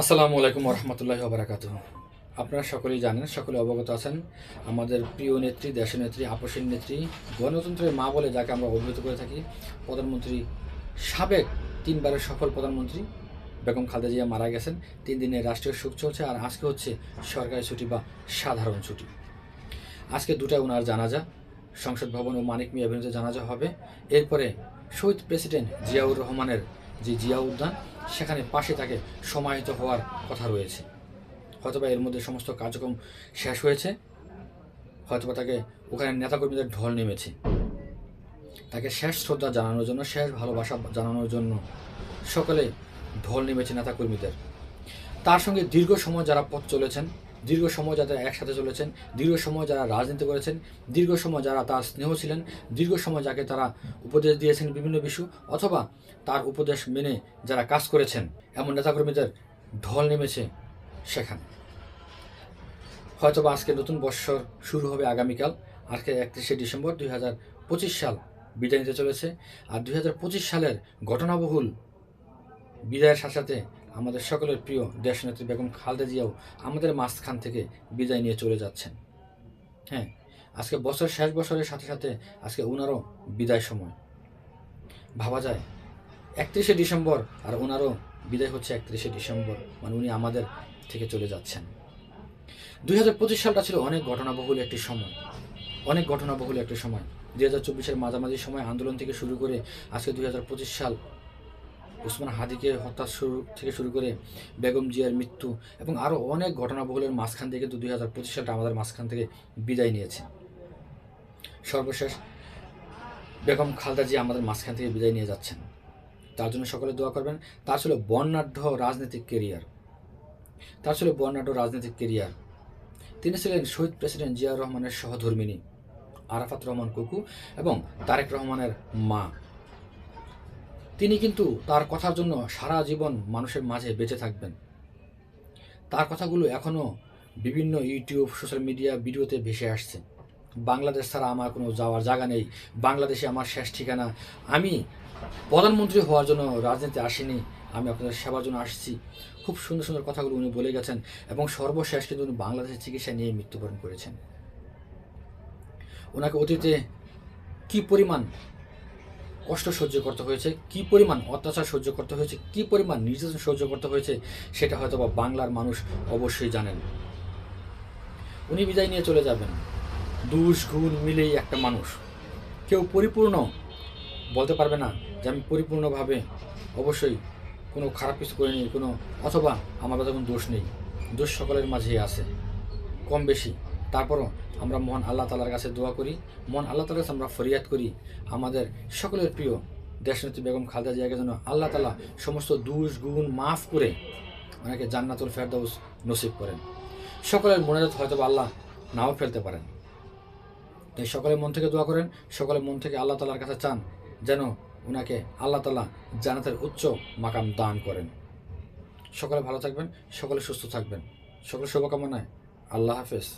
আসসালামু আলাইকুম রহমতুল্লাহ বারাকাত আপনারা সকলেই জানেন, সকলে অবগত আছেন, আমাদের প্রিয় নেত্রী, দেশনেত্রী আপসের নেত্রী, গণতন্ত্রের মা বলে যাকে আমরা অভিহিত করে থাকি, প্রধানমন্ত্রী সাবেক তিনবারের সফল প্রধানমন্ত্রী বেগম খালেদা জিয়া মারা গেছেন। তিন দিনের রাষ্ট্রীয় শোক চলছে আর আজকে হচ্ছে সরকারি ছুটি বা সাধারণ ছুটি। আজকে দুটা ওনার জানাজা, সংসদ ভবন ও মানিক মিয়া বিরুদ্ধে জানাজা হবে। এরপরে শহীদ প্রেসিডেন্ট জিয়াউর রহমানের যে জিয়া উদ্যান সেখানে পাশে তাকে সমাহিত হওয়ার কথা রয়েছে। হয়তোবা এর মধ্যে সমস্ত কার্যক্রম শেষ হয়েছে, হয়তোবা তাকে ওখানে নেতাকর্মীদের ঢল নেমেছে। তাকে শেষ শ্রদ্ধা জানানোর জন্য, শেষ ভালোবাসা জানানোর জন্য সকলে ঢল নেমেছে নেতাকর্মীদের। তার সঙ্গে দীর্ঘ সময় যারা পথ চলেছেন দীর্ঘ সময় যারা একসাথে চলেছেন, দীর্ঘ সময় যারা রাজনীতি করেছেন, দীর্ঘ সময় যারা তার স্নেহ ছিলেন, দীর্ঘ সময় যাকে তারা উপদেশ দিয়েছেন বিভিন্ন বিষয় অথবা তার উপদেশ মেনে যারা কাজ করেছেন, এমন নেতাকর্মীদের ঢল নেমেছে সেখানে। হয়তোবা আজকে নতুন বৎসর শুরু হবে আগামীকাল, আজকে একত্রিশে ডিসেম্বর দুই হাজার পঁচিশ সাল বিদায় নিতে চলেছে। আর দুই হাজার পঁচিশ সালের ঘটনাবহুল বিদায়ের সাথে সাথে আমাদের সকলের প্রিয় দেশনেত্রী বেগম খালেদা জিয়াও আমাদের মাঝখান থেকে বিদায় নিয়ে চলে যাচ্ছেন। হ্যাঁ আজকে বছর শেষ বছরের সাথে সাথে আজকে ওনারও বিদায় সময়। ভাবা যায়, একত্রিশে ডিসেম্বর আর ওনারও বিদায় হচ্ছে একত্রিশে ডিসেম্বর মানে উনি আমাদের থেকে চলে যাচ্ছেন। দুই হাজার পঁচিশ সালটা ছিল অনেক ঘটনাবহুল একটি সময়। অনেক ঘটনাবহুল একটি সময়। দুই হাজার চব্বিশের মাঝামাঝি সময় আন্দোলন থেকে শুরু করে আজকে দুই হাজার পঁচিশ সাল উসমান হাদিকে হত্যা শুরু, থেকে শুরু করে বেগম জিয়ার মৃত্যু এবং আরও অনেক ঘটনাবহুলের মাঝখান থেকে কিন্তু দুই হাজার পঁচিশ সালটা আমাদের মাঝখান থেকে বিদায় নিয়েছে। সর্বশেষ বেগম খালদা জিয়া আমাদের মাঝখান থেকে বিদায় নিয়ে যাচ্ছেন। তার জন্য সকলে দোয়া করবেন। তার ছিল বর্ণাঢ্য রাজনৈতিক কেরিয়ার। তার ছিল বর্ণাঢ্য রাজনৈতিক কেরিয়ার। তিনি ছিলেন শহীদ প্রেসিডেন্ট জিয়াউর রহমানের সহধর্মিনী আরাফাত রহমান কুকু এবং তারেক রহমানের মা। তিনি কিন্তু তার কথার জন্য সারা জীবন মানুষের মাঝে বেঁচে থাকবেন। তার কথাগুলো এখনও বিভিন্ন ইউটিউব, সোশ্যাল মিডিয়া ভিডিওতে ভেসে আসছে। বাংলাদেশ ছাড়া আমার কোনো যাওয়ার জায়গা নেই। বাংলাদেশে আমার শেষ ঠিকানা। আমি প্রধানমন্ত্রী হওয়ার জন্য রাজনীতি আসিনি। আমি আপনাদের সেবার জন্য আসছি। খুব সুন্দর সুন্দর কথাগুলো উনি বলে গেছেন এবং সর্বশেষ কিন্তু উনি বাংলাদেশের চিকিৎসা নিয়ে মৃত্যুবরণ করেছেন। ওনাকে অতীতে কি পরিমাণ কষ্ট সহ্য করতে হয়েছে, কি পরিমাণ অত্যাচার সহ্য করতে হয়েছে, কি পরিমাণ নির্যাতন সহ্য করতে হয়েছে, সেটা হয়তো বা বাংলার মানুষ অবশ্যই জানেন। উনি বিদায় নিয়ে চলে যাবেন। দুষ গুণ মিলেই একটা মানুষ। কেউ পরিপূর্ণ বলতে পারবে না যে আমি পরিপূর্ণভাবে অবশ্যই কোনো খারাপ কিছু করিনি, কোনো অথবা আমার কাছে কোনো দোষ নেই। দোষ সকলের মাঝেই আছে। কম বেশি। তারপরও আমরা মহান আল্লাহ তালার কাছে দোয়া করি, মহান আল্লাহ তালার কাছে আমরা ফরিয়াদ করি। আমাদের সকলের প্রিয় দেশনেত্রী বেগম খালেদা জিয়াকে যেন আল্লাহ তালা সমস্ত দুষ, গুণ মাফ করে ওনাকে জান্নাতুল ফেরদাউস নসিব করেন। সকলের মনে হয়তো আল্লাহ নাও ফেলতে পারেন। তাই সকলের মন থেকে দোয়া করেন সকলের মন থেকে আল্লাহ তালার কাছে চান যেন ওনাকে আল্লাহ তালা জান্নাতের উচ্চ মাকাম দান করেন। সকলে ভালো থাকবেন, সকলে সুস্থ থাকবেন। সকলে শুভকামনায় আল্লাহ হাফেজ।